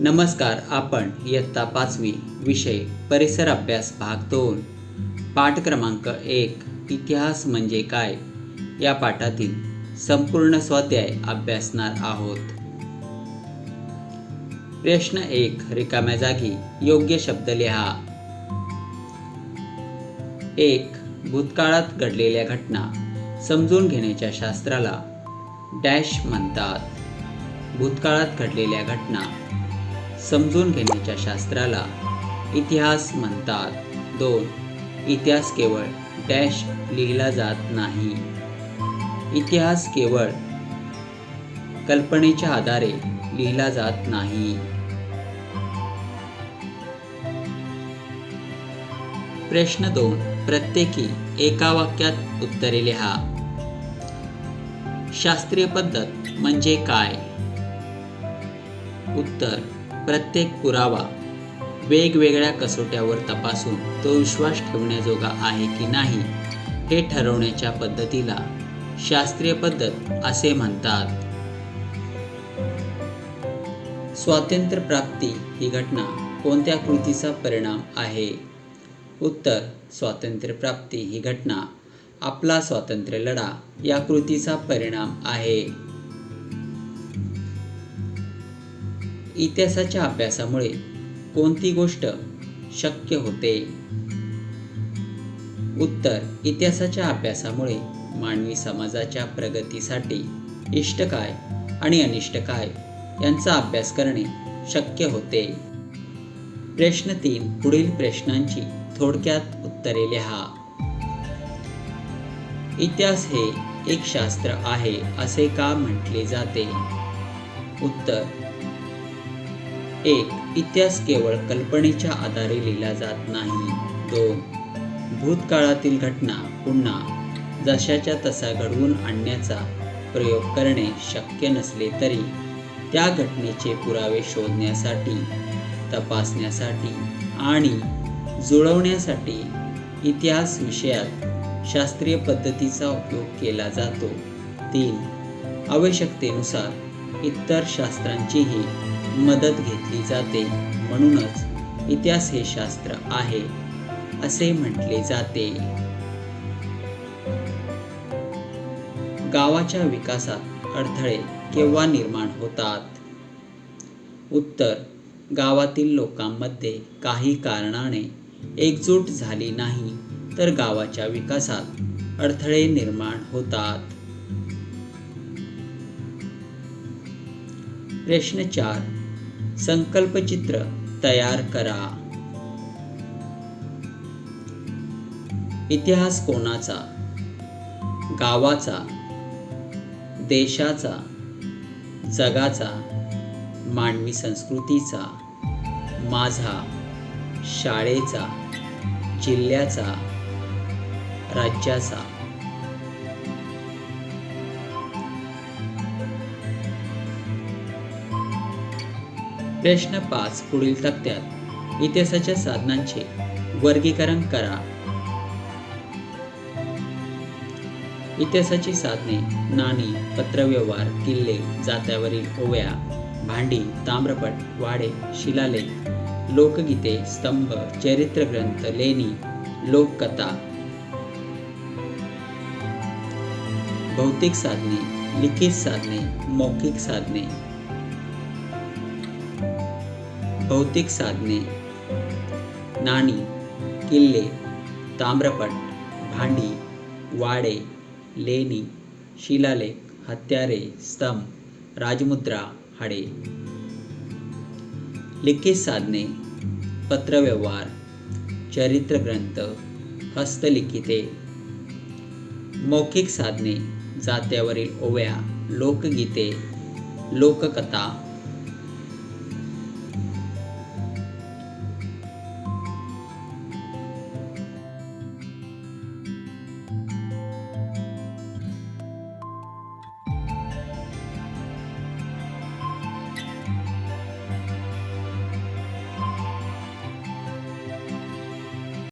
नमस्कार आपण इयत्ता पाचवी विषय परिसर अभ्यास भाग दोन. पाठ क्रमांक एक इतिहास म्हणजे काय? या पाठातील संपूर्ण स्वाध्याय अभ्यासणार आहोत. प्रश्न एक रिकाम्या जागी योग्य शब्द लिहा. एक भूतकाळात घडलेल्या घटना समजून घेण्याच्या शास्त्राला डॅश म्हणतात. भूतकाळात घडलेल्या घटना समजून घेण्याच्या शास्त्राला इतिहास म्हणतात. दोन इतिहास केवळ डॅश लिहिला जात नाही. इतिहास केवळ कल्पनेच्या आधारे लिहिला जात नाही. प्रश्न दोन प्रत्येकी एका वाक्यात उत्तरे लिहा. शास्त्रीय पद्धत म्हणजे काय? उत्तर प्रत्येक पुरावा वेगवेगळ्या कसोट्यावर तपासून तो विश्वास ठेवण्याजोगा आहे की नाही हे ठरवण्याच्या पद्धतीला शास्त्रीय पद्धत असे म्हणतात. स्वातंत्र्य प्राप्ती ही घटना कोणत्या कृतीचा परिणाम आहे? उत्तर स्वातंत्र्य प्राप्ती ही घटना आपला स्वातंत्र्य लढा या कृतीचा परिणाम आहे. इतिहासाच्या अभ्यासामुळे कोणती गोष्ट शक्य होते? उत्तर इतिहासाच्या अभ्यासामुळे मानवी समाजाच्या प्रगतीसाठी इष्ट काय आणि अनिष्ट काय यांचा अभ्यास करणे शक्य होते? प्रश्न तीन पुढील प्रश्नांची थोडक्यात उत्तरे लिहा. इतिहास हे एक शास्त्र आहे असे का म्हटले जाते? उत्तर एक इतिहास केवळ कल्पनेच्या आधारे लिहिला जात नाही. दोन भूतकाळातील घटना पुन्हा जशाच्या तसा घडवून आणण्याचा प्रयोग करणे शक्य नसले तरी त्या घटनेचे पुरावे शोधण्यासाठी तपासण्यासाठी आणि जुळवण्यासाठी इतिहास विषयात शास्त्रीय पद्धतीचा उपयोग केला जातो. तीन आवश्यकतेनुसार इतर शास्त्रांचीही मदत घेतली जाते. म्हणूनच इतिहास हे शास्त्र आहे असे म्हटले जाते. गावाच्या विकासात अडथळे केव्हा निर्माण होतात? उत्तर गावातील लोकांमध्ये काही कारणाने एकजूट झाली नाही तर गावाच्या विकासात अडथळे निर्माण होतात. प्रश्न चार संकल्पचित्र तयार करा. इतिहास कोणाचा? गावाचा? देशाचा? जगाचा? मानवी संस्कृतीचा? माझा? शाळेचा? जिल्ह्याचा? राज्याचा? प्रश्न पाच पुढील तक्त्यात इतिहासाच्या साधनांचे वर्गीकरण करा. इतिहासाची साधने नाणी पत्रव्यवहार किल्ले जात्यावरील ओव्या भांडी ताम्रपट वाडे शिलालेख लोकगीते स्तंभ चरित्रग्रंथ लेणी लोककथा भौतिक साधने लिखित साधने मौखिक साधने भौतिक साधने नाणी किल्ले ताम्रपट भांडी वाडे लेणी शिलालेख हत्यारे स्तंभ राजमुद्रा हाडे लिखित साधने पत्रव्यवहार चरित्रग्रंथ हस्तलिखिते मौखिक साधने जात्यावरील ओव्या लोकगीते लोककथा